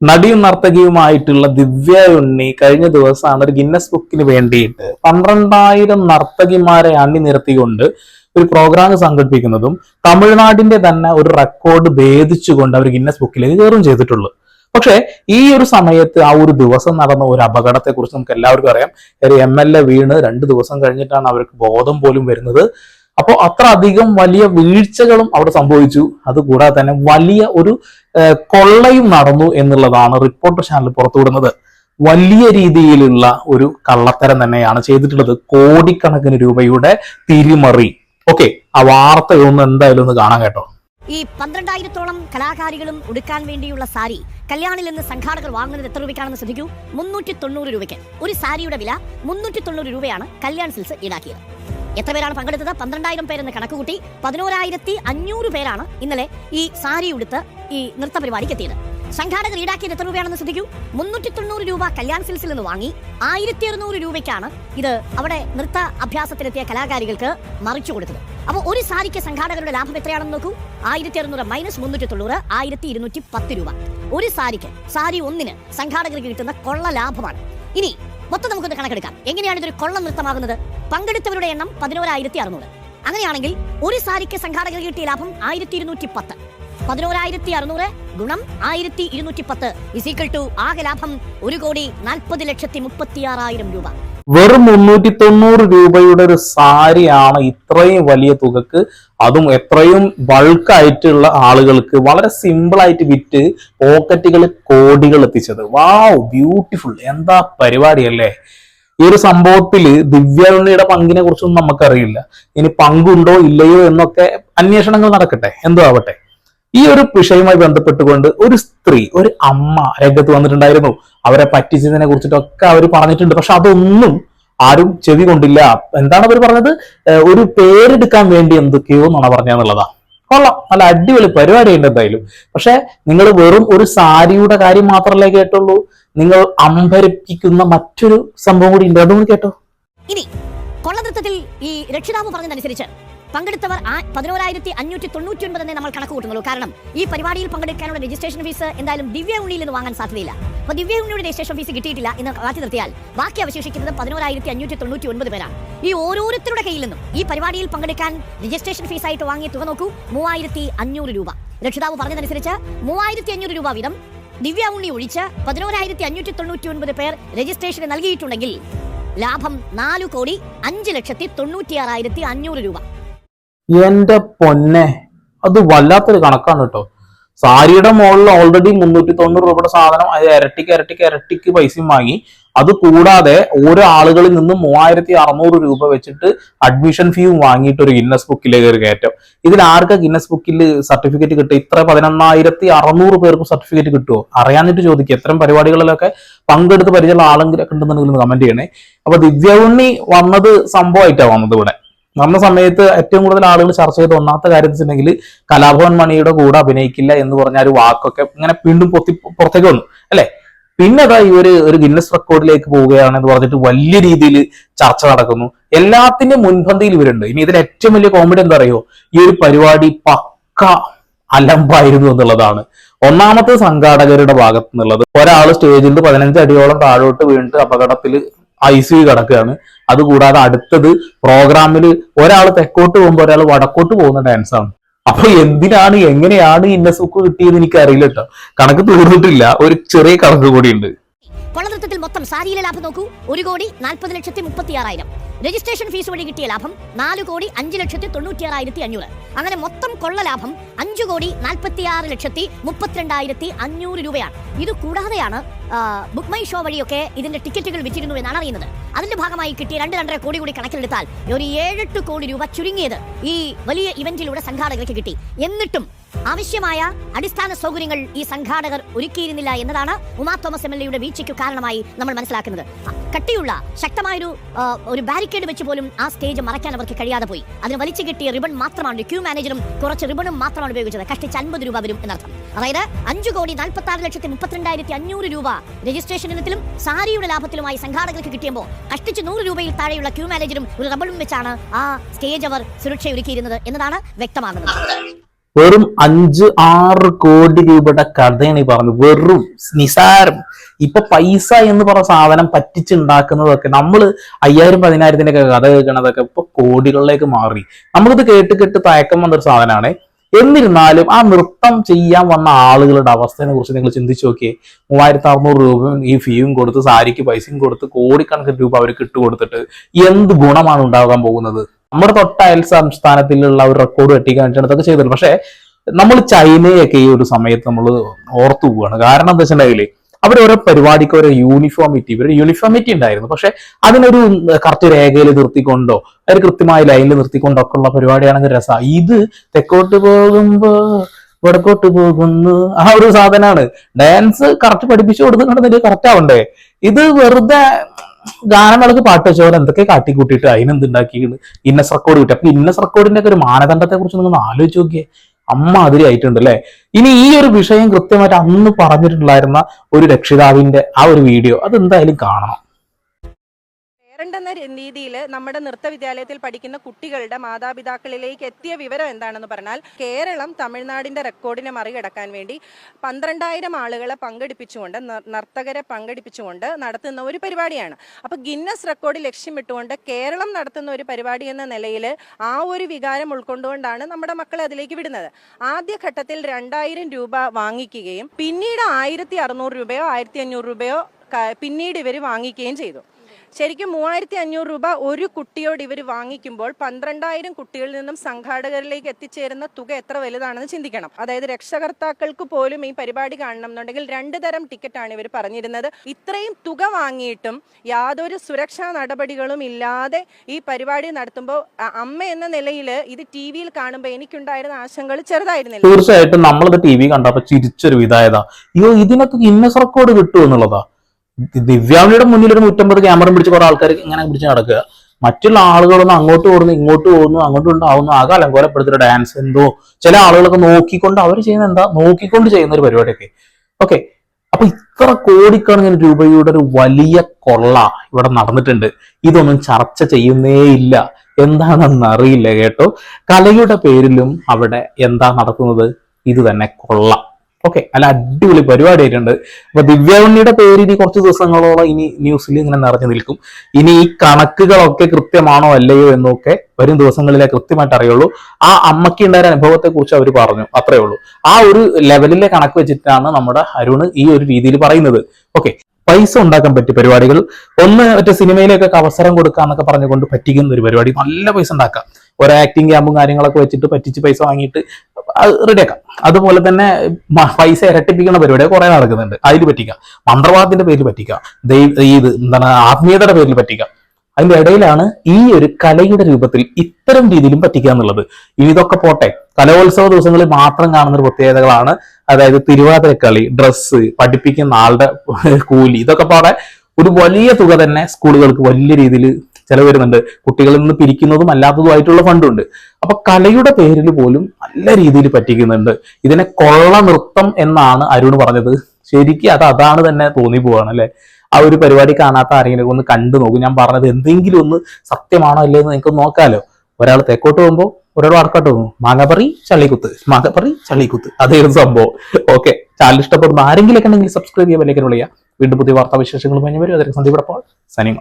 നടിയും നർത്തകിയുമായിട്ടുള്ള ദിവ്യ ഉണ്ണി കഴിഞ്ഞ ദിവസമാണ് ഒരു ഗിന്നസ് ബുക്കിന് വേണ്ടിയിട്ട് പന്ത്രണ്ടായിരം നർത്തകിമാരെ അണിനിരത്തിക്കൊണ്ട് ഒരു പ്രോഗ്രാം സംഘടിപ്പിക്കുന്നതും തമിഴ്നാടിന്റെ തന്നെ ഒരു റെക്കോർഡ് ഭേദിച്ചുകൊണ്ട് അവർ ഗിന്നസ് ബുക്കിലേക്ക് കയറും ചെയ്തിട്ടുള്ളൂ. പക്ഷെ ഈ ഒരു സമയത്ത് ആ ഒരു ദിവസം നടന്ന ഒരു അപകടത്തെ കുറിച്ച് നമുക്ക് എല്ലാവർക്കും അറിയാം. ഒരു എം എൽ എ വീണ് രണ്ട് ദിവസം കഴിഞ്ഞിട്ടാണ് അവർക്ക് ബോധം പോലും വരുന്നത്. അപ്പോൾ അത്ര അധികം വലിയ വീഴ്ചകളും അവിടെ സംഭവിച്ചു. അതുകൂടാതെ തന്നെ വലിയ ഒരു കൊള്ളയും നടന്നു എന്നുള്ളതാണ് റിപ്പോർട്ടർ ചാനൽ പുറത്തുവിടുന്നത്. വലിയ രീതിയിലുള്ള ഒരു കള്ളത്തരം തന്നെയാണ് ചെയ്തിട്ടുള്ളത്. കോടിക്കണക്കിന് രൂപയുടെ തിരിമറി. ഓക്കെ ആ വാർത്ത ഒന്ന് എന്തായാലും ഒന്ന് കാണാൻ കേട്ടോ. ഈ പന്ത്രണ്ടായിരത്തോളം കലാകാരികളും ഉടുക്കാൻ വേണ്ടിയുള്ള സാരി കല്യാണിൽ നിന്ന് സംഘാടകർ വാങ്ങുന്നത് എത്ര രൂപയ്ക്കാണെന്ന് ശ്രദ്ധിക്കൂ? മുന്നൂറ്റി തൊണ്ണൂറ് രൂപയ്ക്ക്. ഒരു സാരിയുടെ വില മുന്നൂറ്റി തൊണ്ണൂറ് രൂപയാണ് കല്യാൺ സിൽസ് ഈടാക്കിയത്. എത്ര പേരാണ് പങ്കെടുത്തത്? പന്ത്രണ്ടായിരം പേരെന്ന് കണക്കുകൂട്ടി പതിനോരായിരത്തി അഞ്ഞൂറ് പേരാണ് ഇന്നലെ ഈ സാരി ഉടുത്ത് ഈ നൃത്ത പരിപാടിക്ക് എത്തിയത്. സംഘാടകർ ഈടാക്കിയത് എത്ര രൂപയാണെന്ന് ശ്രദ്ധിക്കൂ. മുന്നൂറ്റി തൊണ്ണൂറ് രൂപ കല്യാൺ സിൽസിൽ നിന്ന് വാങ്ങി ആയിരത്തി അറുന്നൂറ് രൂപയ്ക്കാണ് ഇത് അവിടെ നൃത്ത അഭ്യാസത്തിലെത്തിയ കലാകാരികൾക്ക് മറിച്ചു കൊടുത്തത്. അപ്പോൾ ഒരു സാരിക്ക് സംഘാടകരുടെ ലാഭം എത്രയാണെന്ന് നോക്കൂ. ആയിരത്തി അറുന്നൂറ് മൈനസ് മുന്നൂറ്റി തൊണ്ണൂറ് ആയിരത്തി ഇരുന്നൂറ്റി പത്ത് രൂപ. ഒരു സാരിക്ക് സാരി ഒന്നിന് സംഘാടകർക്ക് കിട്ടുന്ന കൊള്ള ലാഭമാണ്. ഇനി മൊത്തം നമുക്കൊന്ന് കണക്കെടുക്കാം. എങ്ങനെയാണ് ഇതൊരു കൊള്ളം നൃത്തമാകുന്നത്? പങ്കെടുത്തവരുടെ എണ്ണം പതിനോരായിരത്തി അറുന്നൂറ് അങ്ങനെയാണെങ്കിൽ ഒരു സാരിക്ക് സംഘാടകർ കിട്ടിയ ലാഭം ആയിരത്തി ഇരുന്നൂറ്റി പത്ത് പതിനോരായിരത്തി അറുന്നൂറ് ഗുണം ആയിരത്തി ഇരുന്നൂറ്റി പത്ത് ഇസീക്കൾ ടു ആകെ ലാഭം ഒരു കോടി നാൽപ്പത് ലക്ഷത്തി മുപ്പത്തിയാറായിരം രൂപ. വെറും മുന്നൂറ്റി തൊണ്ണൂറ് രൂപയുടെ ഒരു സാരിയാണ് ഇത്രയും വലിയ തുകക്ക്. അതും എത്രയും ബൾക്കായിട്ടുള്ള ആളുകൾക്ക് വളരെ സിമ്പിളായിട്ട് വിറ്റ് പോക്കറ്റുകൾ കോടികൾ എത്തിച്ചത്. വാവ് ബ്യൂട്ടിഫുൾ എന്താ പരിപാടി അല്ലേ? ഈ ഒരു സംഭവത്തിൽ ദിവ്യ ഉണ്ണിയുടെ പങ്കിനെ കുറിച്ചൊന്നും നമുക്കറിയില്ല. ഇനി പങ്കുണ്ടോ ഇല്ലയോ എന്നൊക്കെ അന്വേഷണങ്ങൾ നടക്കട്ടെ. എന്തോ ആവട്ടെ ഈ ഒരു വിഷയവുമായി ബന്ധപ്പെട്ടുകൊണ്ട് ഒരു സ്ത്രീ ഒരു അമ്മ രംഗത്ത് വന്നിട്ടുണ്ടായിരുന്നു. അവരെ പറ്റിച്ചതിനെ കുറിച്ചിട്ടൊക്കെ അവർ പറഞ്ഞിട്ടുണ്ട്. പക്ഷെ അതൊന്നും ആരും ചെവി കൊണ്ടില്ല. എന്താണ് അവർ പറഞ്ഞത്? ഒരു പേരെടുക്കാൻ വേണ്ടി എന്തൊക്കെയോ എന്നാണ് പറഞ്ഞതെന്നുള്ളതാ കൊള്ളാം. നല്ല അടിപൊളി പരിപാടി ഉണ്ട് എന്തായാലും. പക്ഷെ നിങ്ങൾ വെറും ഒരു സാരിയുടെ കാര്യം മാത്രമല്ലേ കേട്ടുള്ളൂ. നിങ്ങൾ അമ്പരപ്പിക്കുന്ന മറ്റൊരു സംഭവം കൂടി ഉണ്ട്. അതും കേട്ടോ. ഇനി കൊള്ളനൃത്തത്തിൽ ഈ രക്ഷിതാവ് പറഞ്ഞതനുസരിച്ച് പങ്കെടുത്തവർ പതിനോരായിരത്തി അഞ്ഞൂറ്റി തൊണ്ണൂറ്റി ഒൻപത് തന്നെ നമ്മൾ കണക്ക് കൂട്ടുന്നുള്ളൂ കാരണം ഈ പരിപാടിയിൽ പങ്കെടുക്കാനുള്ള രജിസ്ട്രേഷൻ ഫീസ് എന്തായാലും ദിവ്യ ഉണ്ണിയിൽ നിന്ന് വാങ്ങാൻ സാധ്യതയില്ല. അപ്പൊ ദിവ്യ ഉണ്ണിയുടെ രജിസ്ട്രേഷൻ ഫീസ് കിട്ടിയിട്ടില്ല എന്ന് മാറ്റി നിർത്തിയാൽ ബാക്കി അവശേഷിക്കുന്നത് പതിനോരായിരത്തി അഞ്ഞൂറ്റി തൊണ്ണൂറ്റി ഒൻപത് പേരാണ്. ഈ ഓരോരുത്തരുടെ കയ്യിൽ നിന്നും ഈ പരിപാടിയിൽ പങ്കെടുക്കാൻ രജിസ്ട്രേഷൻ ഫീസ് ആയിട്ട് വാങ്ങിയ തുക നോക്കൂ മൂവായിരത്തി അഞ്ഞൂറ് രൂപ. രക്ഷിതാവ് പറഞ്ഞതനുസരിച്ച് മൂവായിരത്തി അഞ്ഞൂറ് രൂപ വീതം ദിവ്യ ഉണ്ണി ഒഴിച്ച് പതിനോരായിരത്തി അഞ്ഞൂറ്റി തൊണ്ണൂറ്റി ഒൻപത് പേർ രജിസ്ട്രേഷന് നൽകിയിട്ടുണ്ടെങ്കിൽ ലാഭം നാലു കോടി അഞ്ച് ലക്ഷത്തി തൊണ്ണൂറ്റിയാറായിരത്തി അഞ്ഞൂറ് രൂപ. എന്റെ പൊന്നെ. അത് വല്ലാത്തൊരു കണക്കാണ് കേട്ടോ. സാരിയുടെ മുകളിൽ ഓൾറെഡി മുന്നൂറ്റി തൊണ്ണൂറ് രൂപയുടെ സാധനം അത് ഇരട്ടിക്ക് ഇരട്ടിക്ക് ഇരട്ടിക്ക് പൈസയും വാങ്ങി. അത് കൂടാതെ ഓരോ ആളുകളിൽ നിന്നും മൂവായിരത്തി അറുന്നൂറ് രൂപ വെച്ചിട്ട് അഡ്മിഷൻ ഫീയും വാങ്ങിയിട്ട് ഒരു ഗിന്നസ് ബുക്കിലേക്ക് ഒരു കയറ്റം. ഇതിൽ ആർക്ക് ഗിന്നസ് ബുക്കിൽ സർട്ടിഫിക്കറ്റ് കിട്ടും ഇത്ര പതിനൊന്നായിരത്തി അറുന്നൂറ് പേർക്ക് സർട്ടിഫിക്കറ്റ് കിട്ടുമോ അറിയാനായിട്ട് ചോദിക്കുക. ഇത്തരം പരിപാടികളിലൊക്കെ പങ്കെടുത്ത് പരിചയമുള്ള ആളെങ്കിലൊക്കെ ഉണ്ടെന്നുണ്ടെങ്കിൽ കമന്റ് ചെയ്യണേ. അപ്പൊ ദിവ്യ ഉണ്ണി വന്നത് സംഭവമായിട്ടാണ് വന്നത് ഇവിടെ. വന്ന സമയത്ത് ഏറ്റവും കൂടുതൽ ആളുകൾ ചർച്ച ചെയ്ത ഒന്നാത്ത കാര്യം വെച്ചിട്ടുണ്ടെങ്കിൽ കലാഭവൻ മണിയുടെ കൂടെ അഭിനയിക്കില്ല എന്ന് പറഞ്ഞ ഒരു വാക്കൊക്കെ ഇങ്ങനെ വീണ്ടും പൊത്തി പുറത്തേക്ക് വന്നു അല്ലെ? പിന്നെ അതാ ഈ ഒരു ഒരു ഗിന്നസ് റെക്കോർഡിലേക്ക് പോവുകയാണ് എന്ന് പറഞ്ഞിട്ട് വലിയ രീതിയിൽ ചർച്ച നടക്കുന്നു. എല്ലാത്തിന്റെ മുൻപന്തിയിൽ ഇവരുണ്ട്. ഇനി ഇതിൽ ഏറ്റവും വലിയ കോമഡി എന്താ അറിയോ? ഈ ഒരു പരിപാടി പക്ക അലമ്പായിരുന്നു എന്നുള്ളതാണ്. ഒന്നാമത്തെ സംഘാടകരുടെ ഭാഗത്ത് നിന്നുള്ളത്. ഒരാൾ സ്റ്റേജിൽ നിന്ന് പതിനഞ്ച് അടിയോളം താഴോട്ട് വീണിട്ട് അപകടത്തിൽ ഐ സി യു കിടക്കുകയാണ്. അതുകൂടാതെ അടുത്തത് പ്രോഗ്രാമിൽ ഒരാൾ തെക്കോട്ട് പോകുമ്പോൾ ഒരാൾ വടക്കോട്ട് പോകുന്ന ഡാൻസ് ആണ്. അപ്പൊ എന്തിനാണ് എങ്ങനെയാണ് ഇന്നസുക്ക് കിട്ടിയത് എനിക്ക് അറിയില്ല കേട്ടോ കണക്ക് തീർന്നിട്ടില്ല ഒരു ചെറിയ കണക്ക് കൂടി ഉണ്ട് കൊള്ളനൃത്തത്തിൽ മൊത്തം സാരിയിലെ ലാഭം നോക്കൂ. ഒരു കോടി നാൽപ്പത് ലക്ഷത്തി മുപ്പത്തിയാറായിരം. രജിസ്ട്രേഷൻ ഫീസ് വഴി കിട്ടിയ ലാഭം നാല് കോടി അഞ്ച് ലക്ഷത്തി തൊണ്ണൂറ്റിയാറായിരത്തി അഞ്ഞൂറ്. അങ്ങനെ മൊത്തം കൊള്ള ലാഭം അഞ്ചു കോടി നാൽപ്പത്തിയാറ് ലക്ഷത്തി മുപ്പത്തിരണ്ടായിരത്തി അഞ്ഞൂറ് രൂപയാണ്. ഇത് കൂടാതെയാണ് ബുക്ക് മൈ ഷോ വഴിയൊക്കെ ഇതിന്റെ ടിക്കറ്റുകൾ വിറ്റിരുന്നു എന്നാണ് അറിയുന്നത്. അതിന്റെ ഭാഗമായി കിട്ടിയ രണ്ട് രണ്ടര കോടി കൂടി കണക്കിലെടുത്താൽ ഒരു ഏഴെട്ട് കോടി രൂപ ചുരുങ്ങിയത് ഈ വലിയ ഇവന്റിലൂടെ സംഘാടകർക്ക് കിട്ടി. എന്നിട്ടും ആവശ്യമായ അടിസ്ഥാന സൗകര്യങ്ങൾ ഈ സംഘാടകർ ഒരുക്കിയിരുന്നില്ല എന്നതാണ് ഉമാ തോമസ് എം എൽ എയുടെ വീഴ്ചയ്ക്ക് കാരണമായി നമ്മൾ മനസ്സിലാക്കുന്നത്. കട്ടിയുള്ള ശക്തമായൊരു ഒരു ബാരിക്കേഡ് വെച്ച് പോലും ആ സ്റ്റേജ് മറയ്ക്കാൻ അവർക്ക് കഴിയാതെ പോയി. അതിന് വലിച്ചു കിട്ടിയ റിബൺ മാത്രമാണ് ക്യൂ മാനേജറും കുറച്ച് റിബണും മാത്രമാണ് ഉപയോഗിച്ചത്. കഷ്ടിച്ച് അൻപത് രൂപ വരും എന്നർത്ഥം. അതായത് അഞ്ചു കോടി നാൽപ്പത്തി ആറ് ലക്ഷത്തി മുപ്പത്തിരണ്ടായിരത്തി അഞ്ഞൂറ് രൂപ രജിസ്ട്രേഷൻ ഇനത്തിലും സാരിയുടെ ലാഭത്തിലുമായി സംഘാടകർക്ക് കിട്ടിയപ്പോൾ കഷ്ടിച്ച് നൂറ് രൂപയിൽ താഴെയുള്ള ക്യൂ മാനേജറും ഒരു റബളും വെച്ചാണ് ആ സ്റ്റേജ് അവർ സുരക്ഷ ഒരുക്കിയിരുന്നത് എന്നതാണ് വ്യക്തമാകുന്നത്. വെറും അഞ്ച് ആറ് കോടി രൂപയുടെ കഥയാണ് ഈ പറഞ്ഞത്. വെറും നിസാരം. ഇപ്പൊ പൈസ എന്ന് പറഞ്ഞ സാധനം പറ്റിച്ചുണ്ടാക്കുന്നതൊക്കെ നമ്മൾ അയ്യായിരം പതിനായിരത്തിന്റെ ഒക്കെ കഥ കേൾക്കണതൊക്കെ ഇപ്പൊ കോടികളിലേക്ക് മാറി. നമ്മളിത് കേട്ട് കേട്ട് തയക്കം വന്നൊരു സാധനമാണ്. എന്നിരുന്നാലും ആ നൃത്തം ചെയ്യാൻ വന്ന ആളുകളുടെ അവസ്ഥയെ കുറിച്ച് നിങ്ങൾ ചിന്തിച്ചു നോക്കിയേ. മൂവായിരത്തി അറുന്നൂറ് രൂപയും ഈ ഫീയും കൊടുത്ത് സാരിക്ക് പൈസയും കൊടുത്ത് കോടിക്കണക്കിന് രൂപ അവർക്ക് ഇട്ട് കൊടുത്തിട്ട് എന്ത് ഗുണമാണ് ഉണ്ടാകാൻ പോകുന്നത്? നമ്മുടെ തൊട്ട അയൽ സംസ്ഥാനത്തിലുള്ള ഒരു റെക്കോർഡ് വെട്ടിക്കാൻ വേണ്ടിയാണ് ഇതൊക്കെ പക്ഷേ നമ്മൾ ചൈനയൊക്കെ ഈ ഒരു സമയത്ത് നമ്മൾ ഓർത്തു പോവാണ് കാരണം എന്താ വെച്ചിട്ടുണ്ടെങ്കിൽ അവർ ഓരോ പരിപാടിക്ക് ഓരോ യൂണിഫോമിറ്റി ഇവർ യൂണിഫോമിറ്റി ഉണ്ടായിരുന്നു. പക്ഷെ അതിനൊരു കറക്റ്റ് രേഖയിൽ നിർത്തിക്കൊണ്ടോ അവർ കൃത്യമായ ലൈനിൽ നിർത്തിക്കൊണ്ടോ ഒക്കെ ഉള്ള പരിപാടിയാണെങ്കിൽ രസമാണ് ഇത് തെക്കോട്ട് പോകുമ്പോ വടക്കോട്ട് പോകുന്നു. ആ ഒരു സാധനമാണ് ഡാൻസ് കറക്റ്റ് പഠിപ്പിച്ചു കൊടുക്കുന്നുണ്ടെങ്കിൽ കറക്റ്റ് ആവണ്ടേ? ഇത് വെറുതെ ഗാനമേളക്ക് പാട്ട് വെച്ചവർ എന്തൊക്കെ കാട്ടിക്കൂട്ടിയിട്ട് അതിനെന്തുണ്ടാക്കിയിട്ട് ഇന്നസ് റെക്കോർഡ് കിട്ടി. അപ്പൊ ഇന്നസ് റെക്കോർഡിന്റെ ഒക്കെ ഒരു മാനദണ്ഡത്തെ കുറിച്ച് നിങ്ങൾ ആലോചിച്ച് നോക്കിയേ. അമ്മ അതിരി ആയിട്ടുണ്ട് അല്ലെ? ഇനി ഈ ഒരു വിഷയം കൃത്യമായിട്ട് അന്ന് പറഞ്ഞിട്ടുണ്ടായിരുന്ന ഒരു രക്ഷിതാവിന്റെ ആ ഒരു വീഡിയോ അത് എന്തായാലും കാണണം. എന്ന രീതിയിൽ നമ്മുടെ നൃത്ത വിദ്യാലയത്തിൽ പഠിക്കുന്ന കുട്ടികളുടെ മാതാപിതാക്കളിലേക്ക് എത്തിയ വിവരം എന്താണെന്ന് പറഞ്ഞാൽ കേരളം തമിഴ്നാടിന്റെ റെക്കോർഡിനെ മറികടക്കാൻ വേണ്ടി പന്ത്രണ്ടായിരം ആളുകളെ പങ്കെടുപ്പിച്ചുകൊണ്ട് നർത്തകരെ പങ്കെടുപ്പിച്ചുകൊണ്ട് നടത്തുന്ന ഒരു പരിപാടിയാണ്. അപ്പൊ ഗിന്നസ് റെക്കോർഡ് ലക്ഷ്യമിട്ടുകൊണ്ട് കേരളം നടത്തുന്ന ഒരു പരിപാടി എന്ന നിലയിൽ ആ ഒരു വികാരം ഉൾക്കൊണ്ടുകൊണ്ടാണ് നമ്മുടെ മക്കളെ അതിലേക്ക് വിടുന്നത്. ആദ്യഘട്ടത്തിൽ രണ്ടായിരം രൂപ വാങ്ങിക്കുകയും പിന്നീട് ആയിരത്തി അറുന്നൂറ് രൂപയോ ആയിരത്തി അഞ്ഞൂറ് രൂപയോ പിന്നീട് ഇവർ വാങ്ങിക്കുകയും ചെയ്തു. ശരിക്കും മൂവായിരത്തി അഞ്ഞൂറ് രൂപ ഒരു കുട്ടിയോട് ഇവർ വാങ്ങിക്കുമ്പോൾ പന്ത്രണ്ടായിരം കുട്ടികളിൽ നിന്നും സംഘാടകരിലേക്ക് എത്തിച്ചേരുന്ന തുക എത്ര വലുതാണെന്ന് ചിന്തിക്കണം. അതായത് രക്ഷകർത്താക്കൾക്ക് പോലും ഈ പരിപാടി കാണണം എന്നുണ്ടെങ്കിൽ രണ്ട് തരം ടിക്കറ്റാണ് ഇവർ പറഞ്ഞിരുന്നത്. ഇത്രയും തുക വാങ്ങിയിട്ടും യാതൊരു സുരക്ഷാ നടപടികളും ഇല്ലാതെ ഈ പരിപാടി നടത്തുമ്പോൾ അമ്മ എന്ന നിലയിൽ ഇത് ടി വിയിൽ കാണുമ്പോൾ എനിക്കുണ്ടായിരുന്ന ആശങ്കകൾ ചെറുതായിരുന്നില്ല. തീർച്ചയായിട്ടും നമ്മളത് ടി വി കണ്ടപ്പോ ചിരിച്ചൊരു വിധായതാ അയ്യോ ഇതിനൊക്കെ ഇന്നസ് റെക്കോർഡ് കിട്ടും എന്നുള്ളതാ. ദിവ്യാമിയുടെ മുന്നിൽ ഒരു നൂറ്റമ്പത് ക്യാമറ പിടിച്ച് കുറെ ആൾക്കാർ ഇങ്ങനെ പിടിച്ച് നടക്കുക. മറ്റുള്ള ആളുകളൊന്നും അങ്ങോട്ട് ഓടുന്നു ഇങ്ങോട്ട് ഓടുന്നു അങ്ങോട്ട് ഉണ്ടാവുന്നു ആകെ അലങ്കോലപ്പെടുത്തിട്ട് ഡാൻസ് എന്തോ ചില ആളുകളൊക്കെ നോക്കിക്കൊണ്ട് അവർ ചെയ്യുന്ന എന്താ? നോക്കിക്കൊണ്ട് ചെയ്യുന്ന ഒരു പരിപാടിയൊക്കെ. ഓക്കെ അപ്പൊ ഇത്ര കോടിക്കണക്കിന് രൂപയുടെ ഒരു വലിയ കൊള്ള ഇവിടെ നടന്നിട്ടുണ്ട്. ഇതൊന്നും ചർച്ച ചെയ്യുന്നേ ഇല്ല എന്താണെന്ന് അറിയില്ല കേട്ടോ. കലയുടെ പേരിലും അവിടെ എന്താ നടക്കുന്നത്? ഇത് തന്നെ കൊള്ള. ഓക്കെ അല്ല അടിപൊളി പരിപാടി ആയിട്ടുണ്ട്. അപ്പൊ ദിവ്യവണ്ണിയുടെ പേര് ഇനി കുറച്ച് ദിവസങ്ങളോളം ഇനി ന്യൂസിൽ ഇങ്ങനെ നിറഞ്ഞു നിൽക്കും. ഇനി ഈ കണക്കുകളൊക്കെ കൃത്യമാണോ അല്ലയോ എന്നൊക്കെ വരും ദിവസങ്ങളിലെ കൃത്യമായിട്ട് അറിയുള്ളൂ. ആ അമ്മയ്ക്ക് ഉണ്ടായ അനുഭവത്തെ കുറിച്ച് അവർ പറഞ്ഞു അത്രേ ഉള്ളൂ. ആ ഒരു ലെവലിലെ കണക്ക് വെച്ചിട്ടാണ് നമ്മുടെ അരുൺ ഈ ഒരു രീതിയിൽ പറയുന്നത്. ഓക്കെ പൈസ ഉണ്ടാക്കാൻ പറ്റിയ പരിപാടികൾ. ഒന്ന് മറ്റേ സിനിമയിലേക്കൊക്കെ അവസരം കൊടുക്കുക എന്നൊക്കെ പറഞ്ഞുകൊണ്ട് പറ്റിക്കുന്ന ഒരു പരിപാടി. നല്ല പൈസ ഉണ്ടാക്കാം. ഒരു ആക്ടിങ് ക്യാമ്പും കാര്യങ്ങളൊക്കെ വെച്ചിട്ട് പറ്റിച്ച് പൈസ വാങ്ങിയിട്ട് റെഡിയാക്കാം അതുപോലെ തന്നെ പൈസ ഇരട്ടിപ്പിക്കുന്ന പരിപാടി കുറെ നടക്കുന്നുണ്ട്. അതിൽ പറ്റിക്കാം. മന്ത്രവാദത്തിന്റെ പേരിൽ പറ്റിക്കാം. ഇത് എന്താണ് ആത്മീയതയുടെ പേരിൽ പറ്റിക്കാം. അതിന്റെ ഇടയിലാണ് ഈ ഒരു കലയുടെ രൂപത്തിൽ ഇത്തരം രീതിയിലും പറ്റിക്കുക എന്നുള്ളത്. ഇതൊക്കെ പോട്ടെ. കലോത്സവ ദിവസങ്ങളിൽ മാത്രം കാണുന്ന ഒരു പ്രത്യേകതകളാണ്. അതായത് തിരുവാതിര കളി ഡ്രസ്സ് പഠിപ്പിക്കുന്ന ആളുടെ കൂലി ഇതൊക്കെ പാടെ ഒരു വലിയ തുക തന്നെ സ്കൂളുകൾക്ക് വലിയ രീതിയിൽ ചെലവ് വരുന്നുണ്ട്. കുട്ടികളിൽ നിന്ന് പിരിക്കുന്നതും അല്ലാത്തതുമായിട്ടുള്ള ഫണ്ടുണ്ട് അപ്പൊ കലയുടെ പേരിൽ പോലും നല്ല രീതിയിൽ പറ്റിക്കുന്നുണ്ട്. ഇതിനെ കൊള്ള നൃത്തം എന്നാണ് അരുൺ പറഞ്ഞത്. ശരിക്കും അത് അതാണ് തന്നെ തോന്നി പോവാണ് അല്ലെ? ആ ഒരു പരിപാടി കാണാത്ത ആരെങ്കിലും ഒന്ന് കണ്ടു നോക്കും. ഞാൻ പറഞ്ഞത് എന്തെങ്കിലും ഒന്ന് സത്യമാണോ അല്ലേ എന്ന് നിങ്ങൾക്ക് നോക്കാലോ. ഒരാൾ തെക്കോട്ട് പോകുമ്പോൾ ഒരാൾ വടക്കോട്ട് പോകും മാങ്ങപ്പറി ചള്ളിക്കുത്ത്. മാങ്ങപ്പറി ചള്ളിക്കുത്ത്. ഒരു സംഭവം. ഓക്കെ ചാനൽ ഇഷ്ടപ്പെടുന്ന ആരെങ്കിലും ഒക്കെ ഉണ്ടെങ്കിൽ സബ്സ്ക്രൈബ് ചെയ്യാൻ വലിയ വിളിക്കുക. വീണ്ടും പുതിയ വാർത്താ വിശേഷങ്ങളുമായി വരും അതിലേക്ക് സന്ദീപ് സനിമ